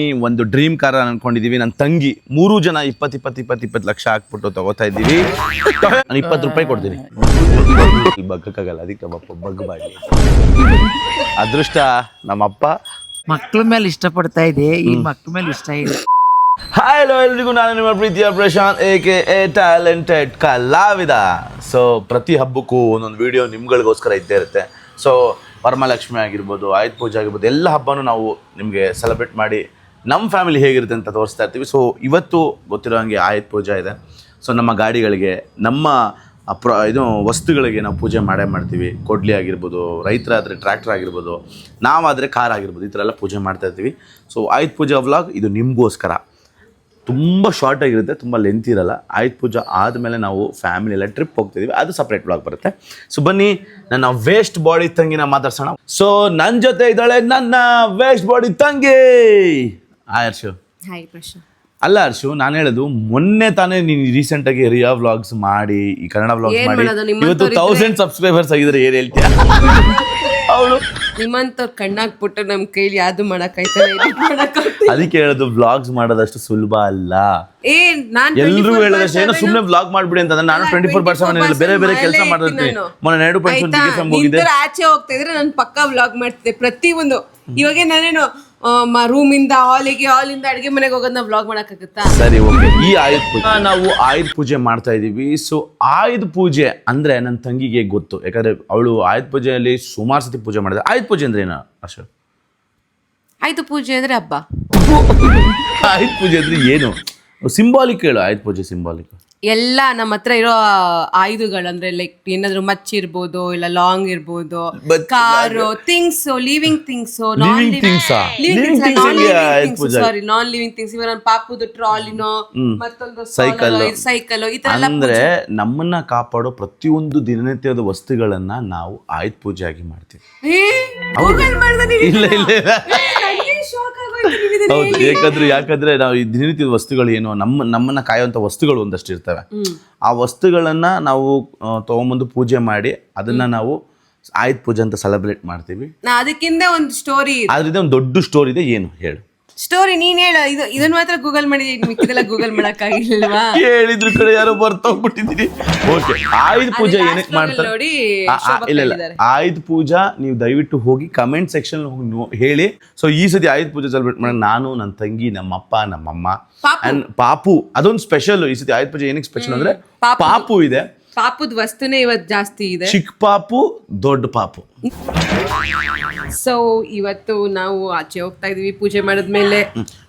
ಈ ಒಂದು dream car ಅನ್ಕೊಂಡಿದೀವಿ. ನನ್ನ ತಂಗಿ ಮೂರು ಜನ ಇಪ್ಪತ್ತು ಇಪ್ಪತ್ತು ಇಪ್ಪತ್ತು ಇಪ್ಪತ್ತು ಲಕ್ಷ ಹಾಕ್ಬಿಟ್ಟು ತಗೋತಾ ಇದ್ದೀವಿ. ನಾನು ಇಪ್ಪತ್ತು ರೂಪಾಯಿ ಕೊಡ್ತೀನಿ. ಬಗ್ಗಕ್ಕಾಗಲ್ಲ ಅದಕ್ಕೆ ನಮ್ಮಪ್ಪ ಬಗ್ ಬಾಡಿ ಅದೃಷ್ಟ ನಮ್ಮಪ್ಪ ಮಕ್ಳ ಮೇಲೆ ಇಷ್ಟಪಡ್ತಾ ಇದೆ ಈ ಮಕ್ಳ ಮೇಲೆ ಇಷ್ಟ ಇದೆ. ಹಾಯ್ ಹಲೋ ಎಲ್ರಿಗೂ ನಾನು ನಿಮ್ಮ ಪ್ರೀತಿಯ Prashanth A K a talented ಕಲಾವಿದ. ಸೊ ಪ್ರತಿ ಹಬ್ಬಕ್ಕೂ ಒಂದೊಂದು ವಿಡಿಯೋ ನಿಮ್ಗಳಿಗೋಸ್ಕರ ಇದ್ದೇ ಇರುತ್ತೆ. ಸೊ ವರಮಹಾಲಕ್ಷ್ಮಿ ಆಗಿರ್ಬೋದು ಆಯುಧ ಪೂಜೆ ಆಗಿರ್ಬೋದು ಎಲ್ಲ ಹಬ್ಬನೂ ನಾವು ನಿಮಗೆ ಸೆಲೆಬ್ರೇಟ್ ಮಾಡಿ ನಮ್ಮ ಫ್ಯಾಮಿಲಿ ಹೇಗಿರುತ್ತೆ ಅಂತ ತೋರಿಸ್ತಾ ಇರ್ತೀವಿ. ಸೊ ಇವತ್ತು ಗೊತ್ತಿರೋ ಹಾಗೆ ಆಯುಧ ಪೂಜೆ ಇದೆ. ಸೊ ನಮ್ಮ ಗಾಡಿಗಳಿಗೆ, ನಮ್ಮ ಪ್ರ, ಇದು ವಸ್ತುಗಳಿಗೆ ನಾವು ಪೂಜೆ ಮಾಡೇ ಮಾಡ್ತೀವಿ. ಕೊಡ್ಲಿ ಆಗಿರ್ಬೋದು, ರೈತರಾದರೆ ಟ್ರ್ಯಾಕ್ಟರ್ ಆಗಿರ್ಬೋದು, ನಾವಾದರೆ ಕಾರ್ ಆಗಿರ್ಬೋದು, ಈ ಥರ ಎಲ್ಲ ಪೂಜೆ ಮಾಡ್ತಾ ಇರ್ತೀವಿ. ಸೊ ಆಯುಧ ಪೂಜೆ ವ್ಲಾಗ್ ಇದು ನಿಮಗೋಸ್ಕರ. ತುಂಬ ಶಾರ್ಟ್ ಆಗಿರುತ್ತೆ, ತುಂಬ ಲೆಂತ್ ಇರಲ್ಲ. ಆಯುಧ ಪೂಜೆ ಆದಮೇಲೆ ನಾವು ಫ್ಯಾಮಿಲಿ ಎಲ್ಲ ಟ್ರಿಪ್ ಹೋಗ್ತಿದ್ದೀವಿ ಅದು ಸಪ್ರೇಟ್ ಬ್ಲಾಗ್ ಬರುತ್ತೆ. ಸೊ ಬನ್ನಿ, ನನ್ನ ವೇಸ್ಟ್ ಬಾಡಿ ತಂಗಿನ ಮಾತಾಡ್ಸೋಣ. ಸೊ ನನ್ನ ಜೊತೆ ಇದ್ದಾಳೆ ನನ್ನ ವೇಸ್ಟ್ ಬಾಡಿ ತಂಗಿ! ಹಾಯ್ ಹರ್ಷು. ಹಾಯ್ ಅಲ್ಲ ಹರ್ಷು ನಾನು ಹೇಳೋದು ಮೊನ್ನೆ ತಾನೇ ನೀನು ರೀಸೆಂಟಾಗಿ ರಿಯಾ ವ್ಲಾಗ್ಸ್ ಮಾಡಿ ಈ ಕನ್ನಡ ವ್ಲಾಗ್ಸ್ ಏನ್ ಮಾಡಿ ಮಾಡೋದು, ನಿಮ್ಮಂಥವ್ರು ಇವತ್ತು ಇದ್ರೆ- ತೌಸಂಡ್ ಸಬ್ಸ್ಕ್ರೈಬರ್ಸ್ ಆಗಿದ್ರೆ ಏನ್ ಹೇಳ್ತೀಯ? ಅವಳು ನಿಮ್ಮಂತವ್ರ ಕಣ್ಣಾಗ್ಬಿಟ್ಟು ನಮ್ ಕೈಲಿ ಯಾವ್ದು ಮಾಡಕ್ಕಾಯ್ತಲ್ಲ edit ಮಾಡಕ್ಕಾಗ್ತಿಲ್ಲ. ಅದಕ್ಕೆ ಹೇಳೋದು ವ್ಲಾಗ್ಸ್ ಮಾಡೋದಷ್ಟು ಸುಲಭ ಅಲ್ಲ. ಏ ನಾನ್ ಎಲ್ರು 24 ಹೇಳೋದಷ್ಟು ಏನೋ ಸುಮ್ಮನೆ ವ್ಲಾಗ್ ಮಾಡ್ಬಿಡಿ ಅಂತ ನಾನು ಟ್ವೆಂಟಿ ಫೋರ್ ಪರ್ಸೆಂಟ್ ಬೇರೆ ಬೇರೆ ಕೆಲಸ ಮಾಡಿದ್ರೆ ಇರ್ತೀನಿ ನಾನು. ಮೊನ್ನೆ ಎರಡು ಆಯ್ತಾ? ಪರ್ಸೆಂಟ್ ನಿಂತರ ಆಚೆ ಹೋಗ್ತಾ ಇದ್ರೆ ನಾನು ಪಕ್ಕಾ ವ್ಲಾಗ್ ಮಾಡ್ತಿದ್ದೆ ಪ್ರತಿ ಒಂದು ಇವಾಗ ನಾನೇನು ರೂಮ್ ಇಂದ ಹಾಲಿಗೆ ಹಾಲಿಂದ ಅಡಿಗೆ ಮನೆಗೆ ಹೋಗೋದನ್ನ ವ್ಲಾಗ್ ಮಾಡಕ್ಕಾಗತ್ತಾ? ಸರಿ ಓಕೆ. ಈ ಆಯುಧ ಪೂಜೆ. ನಾವು ಆಯುಧ ಪೂಜೆ ಮಾಡ್ತಾ ಇದೀವಿ ಸೊ ಆಯುಧ ಪೂಜೆ ಅಂದ್ರೆ ನನ್ನ ತಂಗಿಗೆ ಗೊತ್ತು. ಯಾಕಂದ್ರೆ ಅವಳು ಆಯುಧ ಪೂಜೆಯಲ್ಲಿ ಸುಮಾರು ಸತಿ ಪೂಜೆ ಮಾಡಿದೆ. ಆಯುಧ ಪೂಜೆ ಅಂದ್ರೆ ಏನು ಅಶೋಕ್? ಆಯ್ತು ಪೂಜೆ ಅಂದ್ರೆ ಹಬ್ಬ. ಆಯುಧ ಪೂಜೆ ಅಂದ್ರೆ ಏನು? ಸಿಂಬಾಲಿಕ್ ಹೇಳು ಆಯುಧ ಪೂಜೆ ಸಿಂಬಾಲಿಕ್. ಎಲ್ಲ ನಮ್ಮ ಹತ್ರ ಇರೋ ಆಯುಧಗಳು ಅಂದ್ರೆ ಲೈಕ್ ಏನಾದ್ರು ಮಚ್ಚಿ ಇರ್ಬೋದು ಇಲ್ಲ ಲಾಂಗ್ ಇರ್ಬೋದು But- ಕಾರು ಥಿಂಗ್ಸ್ ಲಿವಿಂಗ್ ಥಿಂಗ್ಸ್ ನಾನ್ Living things ಆ? Living things ಅಲ್ಲಿ ಆಯುಧ ಪೂಜೆ. ಸಾರಿ ನಾನ್ ಲಿವಿಂಗ್ ಥಿಂಗ್ಸ್ ಇವಾಗ ನನ್ನ ಪಾಪುದು ಟ್ರಾಲಿನೋ ಮತ್ತೊಂದು Cycle. ಸೈಕಲ್ ಈ ತರ ಎಲ್ಲ ಅಂದ್ರೆ ನಮ್ಮನ್ನ ಕಾಪಾಡೋ ಪ್ರತಿಯೊಂದು ದಿನನಿತ್ಯದ ವಸ್ತುಗಳನ್ನ ನಾವು ಆಯುಧ ಪೂಜೆ ಆಗಿ ಮಾಡ್ತೀವಿ ಏ, Google ಮಾಡ್ದೆ ನೀನು ಇಲ್ಲ ಇಲ್ಲ ಇಲ್ಲ ಏ, ನಂಗೆ ಹೌದು. ಯಾಕಂದ್ರೆ ಯಾಕಂದ್ರೆ ನಾವು ಈ ದಿನನಿತ್ಯದ ವಸ್ತುಗಳು ಏನು ನಮ್ಮ ನಮ್ಮನ್ನ ಕಾಯುವಂತ ವಸ್ತುಗಳು ಒಂದಷ್ಟು ಇರ್ತವೆ. ಆ ವಸ್ತುಗಳನ್ನ ನಾವು ತಗೊಂಬಂದು ಪೂಜೆ ಮಾಡಿ ಅದನ್ನ ನಾವು ಆಯುಧ ಪೂಜೆ ಅಂತ ಸೆಲೆಬ್ರೇಟ್ ಮಾಡ್ತೀವಿ. ಅದಕ್ಕಿಂತ ಒಂದು ಸ್ಟೋರಿ ಅದ್ರಿಂದ ಒಂದು ದೊಡ್ಡ ಸ್ಟೋರಿ ಇದೆ ಏನು ಹೇಳು. ಸ್ಟೋರಿ ನೀನ್ ಹೇಳ. ಇದು ಇದನ್ನ ಮಾತ್ರ ಗೂಗಲ್ ಮಾಡಿ ಮಿಕ್ಕಿದೆಲ್ಲ ಗೂಗಲ್ ಮಾಡಕ್ಕಾಗಿಲ್ವಾ ಹೇಳಿದ್ರು ಕಡೆ ಯಾರೋ ಬರ್ತೋಗ್ಬಿಟ್ಟಿದ್ದೀರಿ ಓಕೆ ಆಯುಧ ಪೂಜೆ last ಏನಕ್ಕೆ ಮಾಡ್ತಾರೆ? ನೋಡಿ ಆ, ಆ, ಇಲ್ಲ ಇಲ್ಲ. ಆಯುಧ ಪೂಜಾ ನೀವು ದಯವಿಟ್ಟು ಹೋಗಿ ಕಮೆಂಟ್ ಸೆಕ್ಷನ್ ಹೋಗಿ ನೋ- ಹೇಳಿ. ಸೊ ಈ ಸತಿ ಆಯುಧ ಪೂಜೆ ಸೆಲೆಬ್ರೇಟ್ ಮಾಡೋಣ. ನಾನು ನನ್ನ ತಂಗಿ ನಮ್ಮಪ್ಪ ನಮ್ಮಮ್ಮ. ಪಾಪು. ಅಂಡ್ ಪಾಪು ಅದೊಂದು ಸ್ಪೆಷಲ್ ಈ ಸತಿ ಆಯುಧ ಪೂಜೆ ಏನಕ್ಕೆ ಸ್ಪೆಷಲ್ ಅಂದ್ರೆ ಪಾಪು. ಪಾಪು ಇದೆ. ಪಾಪದ ವಸ್ತುನೇ ಇವತ್ತು ಜಾಸ್ತಿ ಇದೆ. ಚಿಕ್ಕ ಪಾಪು ದೊಡ್ಡ ಪಾಪು. ಸೊ ಇವತ್ತು ನಾವು ಆಚೆ ಹೋಗ್ತಾ ಇದೀವಿ ಪೂಜೆ ಮಾಡಿದ್ಮೇಲೆ.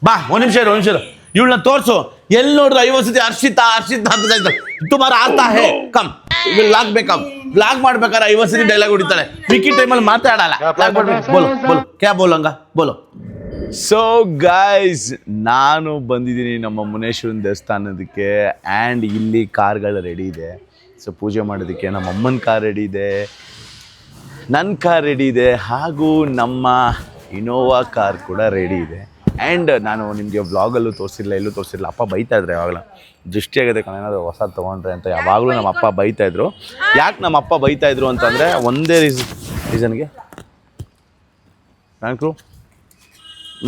ಬಾ ಒಂದ್ ನಿಮಿಷ ಇರು ಒಂದ್ ನಿಮಿಷ ಇವಳನ್ನ ತೋರ್ಸು. ಎಲ್ಲಿ ನೋಡ್ರಿ ಐವತ್ತು ಸತಿ ಹರ್ಷಿತಾ ಹರ್ಷಿತ ಅಂತ ತುಮಾರ ಆತಾ ಹೇ ಕಮ್ ಲಾಗ್ ಬೇಕಮ್ ಲಾಗ್ ಮಾಡ್ಬೇಕಾದ್ರೆ ಐವತ್ತು ಸತಿ ಡೈಲಾಗ್ ಹೊಡಿತಾಳೆ. ಮಿಕ್ಕಿ ಟೈಮಲ್ಲಿ ಮಾತಾಡಲ್ಲ. ಲಾಗ್ ಮಾಡ್ಬೇಕು. ಬೋಲು ಬೋಲು. ಕ್ಯಾ ಬೋಲಂಗ ಬೋಲು. ಸೊ ಗಾಯ್ಸ್ ನಾನು ಬಂದಿದ್ದೀನಿ ನಮ್ಮ ಮುನೇಶ್ವರನ ದೇವಸ್ಥಾನದಕ್ಕೆ ಆ್ಯಂಡ್ ಇಲ್ಲಿ ಕಾರ್ಗಳು ರೆಡಿ ಇದೆ. ಸೊ ಪೂಜೆ ಮಾಡೋದಕ್ಕೆ ನಮ್ಮ ಅಮ್ಮನ ಕಾರ್ ರೆಡಿ ಇದೆ. ನನ್ನ ಕಾರ್ ರೆಡಿ ಇದೆ. ಹಾಗೂ ನಮ್ಮ ಇನೋವಾ ಕಾರ್ ಕೂಡ ರೆಡಿ ಇದೆ. ಆ್ಯಂಡ್ ನಾನು ನಿಮಗೆ ವ್ಲಾಗಲ್ಲೂ ತೋರಿಸಿಲ್ಲ ಎಲ್ಲೂ ತೋರಿಸಿಲ್ಲ ಅಪ್ಪ ಬೈತಾ ಇದ್ರೆ ಯಾವಾಗಲೂ. ದೃಷ್ಟಿ ಆಗುತ್ತೆ ಕಣ, ಏನಾದರೂ ಹೊಸ ತೊಗೊಂಡ್ರೆ ಅಂತ ಯಾವಾಗಲೂ ನಮ್ಮ ಅಪ್ಪ ಬೈತಾ ಇದ್ರು. ಯಾಕೆ ನಮ್ಮ ಅಪ್ಪ ಬೈತಾ ಇದ್ರು ಅಂತಂದರೆ ಒಂದೇ ರೀಸ್ ರೀಸನ್ಗೆ ಥ್ಯಾಂಕ್ ಯು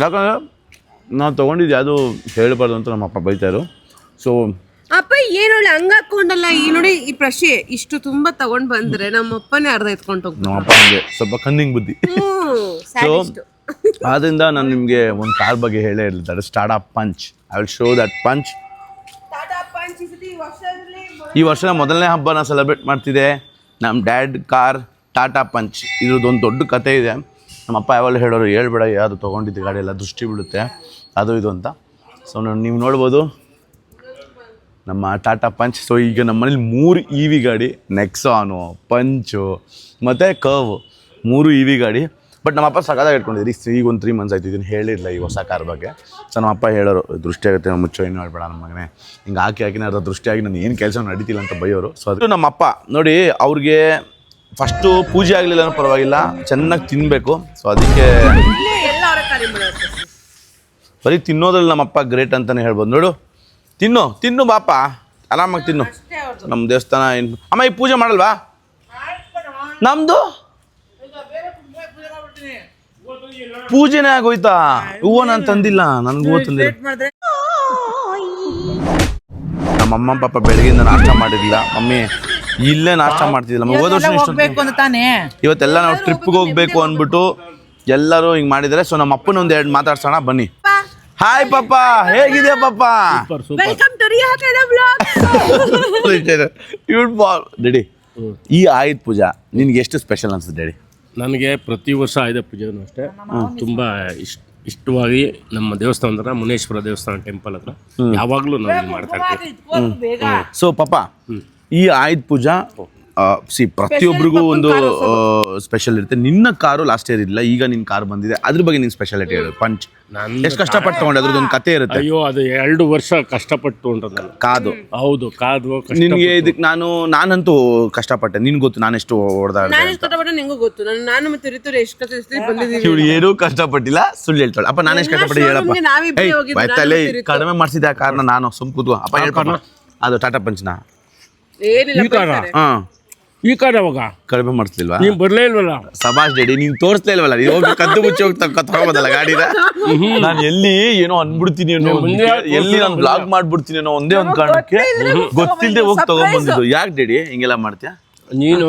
ಯಾಕಂದ್ರೆ ನಾವು ತೊಗೊಂಡಿದ್ದು ಯಾವುದು ಹೇಳಬಾರ್ದು ಅಂತ ನಮ್ಮ ಅಪ್ಪ ಬೈತಾಯಿದ್ರು ಸೊ ಅಪ್ಪ ಏನು ಹೇಳಿ ಹಂಗ ಹಾಕೊಂಡಲ್ಲ? ಈ ನೋಡಿ ಈ ಪ್ರಶ್ನೆ ಇಷ್ಟು ತುಂಬಾ ತಗೊಂಡ್ ಬಂದ್ರೆ ನಮ್ಮ ಅಪ್ಪನೇ ಅರ್ಧ ಎತ್ಕೊಂಡು ಹೋಗ್ತಾರೆ ನಮ್ಮ ಅಪ್ಪ ನನಗೆ ಸ್ವಲ್ಪ ಕನ್ನಿಂಗ್ ಬುದ್ಧಿ. ಸೊ ಆದ್ದರಿಂದ ನಾನು ನಿಮಗೆ ಒಂದು ಕಾರ್ ಬಗ್ಗೆ ಹೇಳೇ ಇರಲಿ that start up punch I will show that punch ಈ ವರ್ಷ ಮೊದಲನೇ ಹಬ್ಬನ ಸೆಲೆಬ್ರೇಟ್ ಮಾಡ್ತಿದೆ. ನಮ್ಮ ಡ್ಯಾಡ್ ಕಾರ್ ಟಾಟಾ ಪಂಚ್ ಇದ್ರದ್ದೊಂದು ದೊಡ್ಡ ಕತೆ ಇದೆ. ನಮ್ಮ ಅಪ್ಪ ಯಾವಾಗಲೂ ಹೇಳೋರು ಹೇಳ್ಬೇಡ ಯಾವುದು ತೊಗೊಂಡಿದ್ದು ಗಾಡಿ ಎಲ್ಲ ದೃಷ್ಟಿ ಬೀಳುತ್ತೆ. ಅದು ಇದು ಅಂತ. ಸೊ ನೀವು ನೋಡ್ಬೋದು. ನಮ್ಮ ಟಾಟಾ ಪಂಚ್. ಸೊ ಈಗ ನಮ್ಮ ಮನೇಲಿ ಮೂರು ಇ ವಿ ಗಾಡಿ ನೆಕ್ಸಾನು ಪಂಚು ಮತ್ತು ಕರ್ವ್ ಮೂರು ಇ ವಿ ಗಾಡಿ. ಬಟ್ ನಮ್ಮಪ್ಪ ಸಗದಾಗ ಇಟ್ಕೊಂಡಿದ್ರಿ. ಈಗ ಒಂದು ತ್ರೀ ಮಂತ್ಸ್ ಆಯ್ತು. ಇದನ್ನು ಹೇಳಿರಲಿಲ್ಲ ಈ ಹೊಸ ಕಾರ್ ಬಗ್ಗೆ. ಸೊ ನಮ್ಮಪ್ಪ ಹೇಳೋರು ದೃಷ್ಟಿ ಆಗುತ್ತೆ ಮುಚ್ಚೋ ಏನು ಹೇಳ್ಬೇಡ ನಮ್ಮ ಮಗನೇ. ಹಿಂಗೆ ಹಾಕಿ ಹಾಕಿನ ಅದ್ರ ದೃಷ್ಟಿಯಾಗಿ ನಾನು ಏನು ಕೆಲಸ ನಡೀತಿಲ್ಲ ಅಂತ ಬೈಯೋರು. ಸೊ ಅದು ನಮ್ಮಪ್ಪ ನೋಡಿ ಅವ್ರಿಗೆ ಫಸ್ಟು ಪೂಜೆ ಆಗಲಿಲ್ಲ ಅನ್ನೋ ಪರವಾಗಿಲ್ಲ. ಚೆನ್ನಾಗಿ ತಿನ್ನಬೇಕು ಸೊ ಅದಕ್ಕೆ ಬರೀ ತಿನ್ನೋದ್ರಲ್ಲಿ ನಮ್ಮಪ್ಪ ಗ್ರೇಟ್ ಅಂತಲೇ ಹೇಳ್ಬೋದು. ನೋಡು. ತಿನ್ನು ತಿನ್ನು ಬಾಪ. ಆರಾಮಾಗಿ ತಿನ್ನು. ನಮ್ಮ ದೇವಸ್ಥಾನ ಏನು ಅಮ್ಮ ಈ ಪೂಜೆ ಮಾಡಲ್ವಾ? ನಮ್ದು? ಪೂಜೆನೇ ಆಗೋಯ್ತಾ? ಹೂವು ನಾನು ತಂದಿಲ್ಲ ನನ್ಗೆ ಹೂವು ತಂದಿಲ್ಲ. ನಮ್ಮ ಅಮ್ಮ ಪಾಪ ಬೆಳಗ್ಗೆಯಿಂದ ನಾಷ್ಟ ಮಾಡಿರಲಿಲ್ಲ. ಮಮ್ಮಿ ಇಲ್ಲೇ ನಾಷ್ಟ ಮಾಡ್ತಿದ್ದಿಲ್ಲ. ಹೋದ ವರ್ಷ ಇವತ್ತೆಲ್ಲ ನಾವು ಟ್ರಿಪ್ಗೆ ಹೋಗ್ಬೇಕು ಅಂದ್ಬಿಟ್ಟು ಎಲ್ಲರೂ ಹಿಂಗೆ ಮಾಡಿದರೆ. ಸೊ ನಮ್ಮ ಅಪ್ಪನ ಒಂದು ಎರಡು ಮಾತಾಡ್ಸೋಣ ಬನ್ನಿ. ಹಾಯ್ ಪಪ್ಪ ಹೇಗಿದೆ ಪಪ್ಪ welcome to Riya Kannada blog ready ಈ ಆಯುಧ ಪೂಜಾ ನಿನ್ಗೆ ಎಷ್ಟು ಸ್ಪೆಷಲ್ ಅನ್ಸುತ್ತೆ ಡೇಡಿ ನನಗೆ ಪ್ರತಿ ವರ್ಷ ಆಯುಧ ಪೂಜೆನೂ ಅಷ್ಟೇ. ತುಂಬ ಇಷ್ಟ ಇಷ್ಟವಾಗಿ ನಮ್ಮ ದೇವಸ್ಥಾನ ಹತ್ರ ಮುನೇಶ್ವರ ದೇವಸ್ಥಾನ ಟೆಂಪಲ್ ಹತ್ರ ಯಾವಾಗಲೂ ನಾವು ಮಾಡ್ತಾ ಇರ್ತೀವಿ. ಸೊ ಪಾಪ ಈ ಆಯುಧ ಪೂಜಾ ಸಿ ಪ್ರತಿಯೊಬ್ಬರಿಗೂ ಒಂದು ಸ್ಪೆಷಲ್ ಇರುತ್ತೆ. ನಿನ್ನ ಕಾರು ಲಾಸ್ಟ್ ಇಯರ್ ಇಲ್ಲ ಈಗ ನಿನ್ನ ಕಾರ್ ಬಂದಿದೆ. ಅದ್ರ ಬಗ್ಗೆ ನಿನ್ ಸ್ಪೆಷಾಲಿಟಿ ಹೇಳು ಪಂಚ್ ಎಷ್ಟು ಕಷ್ಟಪಟ್ಟು ತಗೊಂಡೆ ಅದ್ರದ್ದೊಂದು ಕತೆ ಇರುತ್ತೆ. ಅಯ್ಯೋ ಅದು ಎರಡು ವರ್ಷ ಕಷ್ಟಪಟ್ಟು ಕಾದು. ಹೌದು ಕಾದು ಕಷ್ಟ ನಿನ್ಗೆ ಇದಕ್ಕೆ ನಾನು ನಾನಂತೂ ಕಷ್ಟಪಟ್ಟೆ. ನಿನ್ ಗೊತ್ತು ನಾನೆಷ್ಟು ಹೊಡೆದಾಗ ನಾನು ಎಷ್ಟು ಕಷ್ಟಪಟ್ಟು ನಿಂಗೂ ಗೊತ್ತು. ನಾನು ನಾನು ಮತ್ತೆ ರಿತು ಎಷ್ಟು ಕಷ್ಟ ಇವಳು ಏನೂ ಕಷ್ಟಪಟ್ಟಿಲ್ಲ ಸುಳ್ಳು ಹೇಳ್ತಾಳೆ. ಅಪ್ಪ ನಾನು ಎಷ್ಟು ಕಷ್ಟಪಟ್ಟು ಹೇಳಪ್ಪ. ಗೊತ್ತಿರುತ್ತೆ. ಕಡಿಮೆ ಮಾಡಿಸಿದ್ದೆ ಆ ಕಾರಣ ನಾನು ಸುಮ್ ಕೂತು ಅಪ್ಪ ಹೇಳ್ಕೊಂಡು ಅದು ಟಾಟಾ ಪಂಚ್ನ. ಏನಿಲ್ಲ ಹಾ. ಈ ಕಡೆ ಅವಾಗ ಕಡಿಮೆ ಮಾಡಿಸ್ಲಿಲ್ವಾ ನೀವು ಬರ್ಲೇ ಇಲ್ವಲ್ಲ? ಸಭಾಷ್ ಡೆಡಿ ನೀನ್ ತೋರಿಸ್ಲೇ ಇಲ್ವಲ್ಲ? ನೀವು ಹೋಗಿ ಕದ್ದು ಮುಚ್ಚಿ ಹೋಗಿ ತಗೊಂಬೋದಲ್ಲ ಗಾಡಿನ? ನಾನು ಎಲ್ಲಿ ಏನೋ ಅನ್ಬಿಡ್ತೀನಿ ಅನ್ನೋ ಮುಂದೆ ಎಲ್ಲಿ ನಾನು ಬ್ಲಾಗ್ ಮಾಡ್ಬಿಡ್ತೀನಿ ಅನ್ನೋ ಒಂದೇ ಒಂದ್ ಕಾರಣಕ್ಕೆ ಗೊತ್ತಿಲ್ಲದೆ ಹೋಗಿ ತಗೊಂಡ್ಬಂದಿದ್ದು ಯಾಕೆ ಡೆಡಿ ಹಿಂಗೆಲ್ಲ ಮಾಡ್ತೀಯ? ನೀನು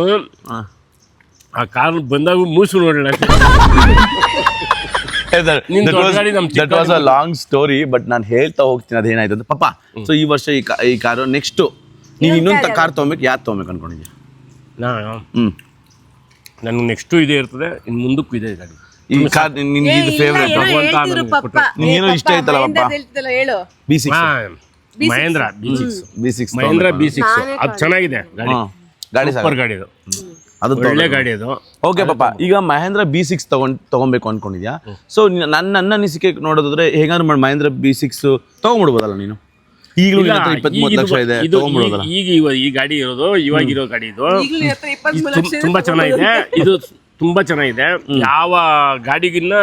ಆ ಕಾರ್ ಬಂದಾಗ ಮೂಸು ನೋಡಲ್ಲ that was a long story but ನಾನು ಹೇಳ್ತಾ ಹೋಗ್ತೀನಿ ಅದೇನಾಯ್ತು ಅಂತ. ಪಾಪ ಸೊ ಈ ವರ್ಷ ಈ ಕಾ- ಈ ಕಾರು ನೆಕ್ಸ್ಟ್ ನೀನು ಇನ್ನೊಂದು ಕಾರ್ ತೊಗೊಬೇಕು ಯಾವ್ದು ತೊಗೊಬೇಕು ಅನ್ಕೊಂಡಿದ್ಯಾ? ನಾನು ಹ್ಮ್. ನನಗೆ ನೆಕ್ಸ್ಟು ಇದೆ ಇರ್ತದೆ ಇನ್ನು ಮುಂದಕ್ಕೂ ಇದೆ ಗಾಡಿ ಈ ಕಾರ್ ನಿನ್ಗೆ ಇದು ಫೇವ್ರೇಟ್ ನೀನು ಇಷ್ಟ ಆಯ್ತಲ್ಲ ಪಪ್ಪ? ಹೇಳ್ತಿದ್ದಲ್ಲ ಹೇಳು. B six Mahindra B six B six Mahindra B. Six ಅದು ಚೆನ್ನಾಗಿದೆ ಗಾಡಿ. ಗಾಡಿ ಸೂಪರ್ ಗಾಡಿ ಅದು ಅದು ಒಳ್ಳೆ ಗಾಡಿ ಅದು ಓಕೆ ಪಾಪ ಈಗ ಮಹೇಂದ್ರ ಬಿ ಸಿಕ್ಸ್ ತಗೊಂಡ್ ತಗೊಬೇಕು ಅನ್ಕೊಂಡಿದ್ಯಾ? ಸೊ ನನ್ನ ನನ್ನ ಅನಿಸಿಕೆ ನೋಡೋದಾದ್ರೆ ಹೇಗಾದ್ರು ಮಾಡಿ ಮಹೇಂದ್ರ ಬಿ ಸಿಕ್ಸ್ ತಗೊಂಡ್ಬಿಡ್ಬೋದಲ್ಲ ನೀನು? ಈಗಲೂ ಈಗ ಲಕ್ಷ ಇದೆ ಈಗ ಈ ಗಾಡಿ ಇರೋದು ಇವಾಗಿರೋ ಗಾಡಿ ಇದು. ತುಂಬಾ ಚೆನ್ನಾಗಿದೆ. ಇದು ತುಂಬಾ ಚೆನ್ನಾಗಿದೆ. ಯಾವ ಗಾಡಿಗಿನ್ನ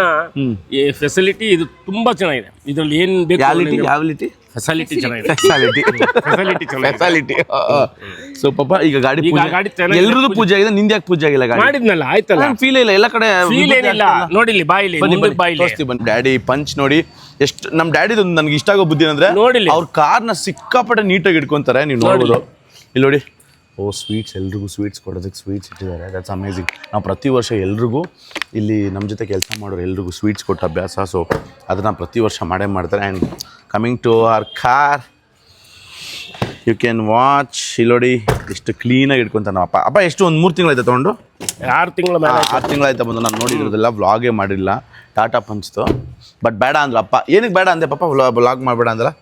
ಫೆಸಿಲಿಟಿ ಇದು ತುಂಬಾ ಚೆನ್ನಾಗಿದೆ. ಇದ್ರಲ್ಲಿ ಏನ್ ಬೇಕು ಯಾಲಿಟಿ ರೀತಿ ಫೆಸಿಲಿಟಿ ಚೆನ್ನಾಗಿದೆ. ಫೆಸಿಲಿಟಿ ಫೆಸಿಲಿಟಿ ಫೆಸಾಲಿಟಿ ಸೊ ಪಾಪ ಈಗ ಗಾಡಿ ಈಗ ಪೂಜೆ. ಗಾಡಿ ಎಲ್ರದ್ದು ಪೂಜೆ. ಆಗಿದೆ ನಿಂದ ಯಾಕೆ ಪೂಜೆ ಆಗಿಲ್ಲ ಗಾಡಿ? ಮಾಡಿದ್ನಲ್ಲ ಆಯ್ತಲ್ಲ? ಫೀಲ್ ಇಲ್ಲ ಎಲ್ಲ ಕಡೆ ಫೀಲ್ ಏನಿಲ್ಲ. ಹಾಕ್ತಾರಲ್ಲ. ನೋಡಿಲಿ ಬಾಯಿಲಿ ಮುಂದಕ್ಕೆ ಬಾಯಿಲಿ. ತೋರಿಸ್ತೀವಿ ಬನ್ನಿ. ಡ್ಯಾಡಿ ಪಂಚ್ ನೋಡಿ. ಎಷ್ಟು ನಮ್ಮ ಡ್ಯಾಡಿದು ನನಗೆ ಇಷ್ಟ ಆಗೋ ಬುದ್ಧಿ ಅಂದ್ರೆ ಅವ್ರ ಅವ್ರ ಕಾರ್ನ ಸಿಕ್ಕಾಪಟ್ಟೆ ನೀಟಾಗಿ ಇಟ್ಕೊಂತಾರೆ ನೀವು ನೋಡ್ಬೋದು. ಇಲ್ಲಿ ನೋಡಿ. ಓ ಸ್ವೀಟ್ಸ್ ಎಲ್ರಿಗೂ ಸ್ವೀಟ್ಸ್ ಕೊಡೋದಕ್ಕೆ ಸ್ವೀಟ್ಸ್ ಇಟ್ಟಿದ್ದಾರೆ. ದಟ್ಸ್ ಅಮೇಝಿಂಗ್ ನಾವು ಪ್ರತಿ ವರ್ಷ ಎಲ್ರಿಗೂ ಇಲ್ಲಿ ನಮ್ಮ ಜೊತೆ ಕೆಲಸ ಮಾಡೋರು ಎಲ್ರಿಗೂ ಸ್ವೀಟ್ಸ್ ಕೊಟ್ಟು ಅಭ್ಯಾಸ. ಸೊ ಅದನ್ನು ಪ್ರತಿ ವರ್ಷ ಮಾಡೇ ಮಾಡ್ತಾರೆ. And coming to our car you can watch ಇಲ್ಲೋಡಿ ಎಷ್ಟು ಕ್ಲೀನಾಗಿ ನಾವು ಅಪ್ಪ. ಅಪ್ಪ ಎಷ್ಟು? ಒಂದು ಮೂರು ತಿಂಗಳಾಯ್ತು ತೊಗೊಂಡು? ಆರು ತಿಂಗಳು ಆರು ತಿಂಗಳಾಯ್ತು ಬಂದು ನಾನು ನೋಡಿರೋದಿಲ್ಲ ವ್ಲಾಗೇ ಮಾಡಿಲ್ಲ. ಟಾಟಾ ಪಂಚ್ತು ಬಟ್ ಬೇಡ ಅಂದ್ರೆ ಅಪ್ಪ. ಏನಕ್ಕೆ ಬೇಡ ಅಂದೆ ಪಾಪ? ವ್ಲಾಗ್ ಮಾಡಬೇಡ ಅಂದಲ್ಲ?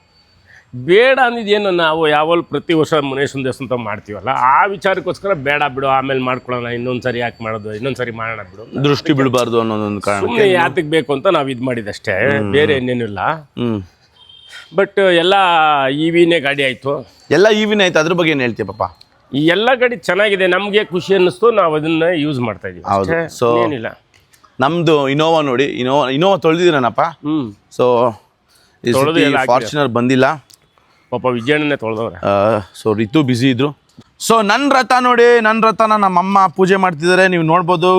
ಬೇಡ ಅಂದಿದ್ದೇನು ನಾವು ಯಾವಾಗಲೂ ಪ್ರತಿ ವರ್ಷ ಮುನೇಶನ್ ದೇವಸ್ಥಾನ ಅಂತ ಮಾಡ್ತೀವಲ್ಲ? ಆ ವಿಚಾರಕ್ಕೋಸ್ಕರ ಬೇಡ ಬಿಡು ಆಮೇಲೆ ಮಾಡ್ಕೊಳ್ಳೋಣ ಇನ್ನೊಂದ್ಸರಿ ಯಾಕೆ ಮಾಡೋದು ಇನ್ನೊಂದ್ಸರಿ ಮಾಡೋಣ ಬಿಡು ದೃಷ್ಟಿ ಬಿಡಬಾರ್ದು ಅನ್ನೋದೊಂದು ಕಾರಣ ಸುಮ್ಮನೆ ಯಾತಕ್ಕೆ ಬೇಕು ಅಂತ ನಾವು ಇದು ಮಾಡಿದಷ್ಟೇ ಬೇರೆ ಇನ್ನೇನಿಲ್ಲ. ಹ್ಮ್. ಬಟ್ ಎಲ್ಲ ಇ ವಿನೇ ಗಾಡಿ ಆಯಿತು. ಎಲ್ಲ ಈವಿನ ಆಯ್ತು ಅದ್ರ ಬಗ್ಗೆ ಏನು ಹೇಳ್ತೀಯ ಪಾಪ? ಈ ಎಲ್ಲ ಗಾಡಿ ಚೆನ್ನಾಗಿದೆ ನಮಗೆ ಖುಷಿ ಅನ್ನಿಸ್ತು ನಾವು ಅದನ್ನ ಯೂಸ್ ಮಾಡ್ತಾ ಇದೀವಿ ಹೌದು. ಅಷ್ಟೇ, So- ಏನಿಲ್ಲ ನಮ್ದು ಇನೋವಾ ನೋಡಿ ಇನೋವಾ ಇನೋವಾ ತೊಳೆದಿದ್ದೀನಪ್ಪ ಹ್ಮ್. ಸೊ ತೊಳ್ದು ಎಲ್ಲ ಹಾಕಿದೆ. ಫಾರ್ಚುನರ್ ಬಂದಿಲ್ಲ. ಪಾಪ ವಿಜಯಣ್ಣನೇ ತೊಳೆದವ್ರೆ. ಸೊ ರಿತು ಬ್ಯುಸಿ ಇದ್ರು. ಸೊ ನನ್ನ ರಥ ನೋಡಿ ನನ್ನ ರಥನ ನಮ್ಮಮ್ಮ ಪೂಜೆ ಮಾಡ್ತಿದ್ದಾರೆ ನೀವು ನೋಡ್ಬೋದು.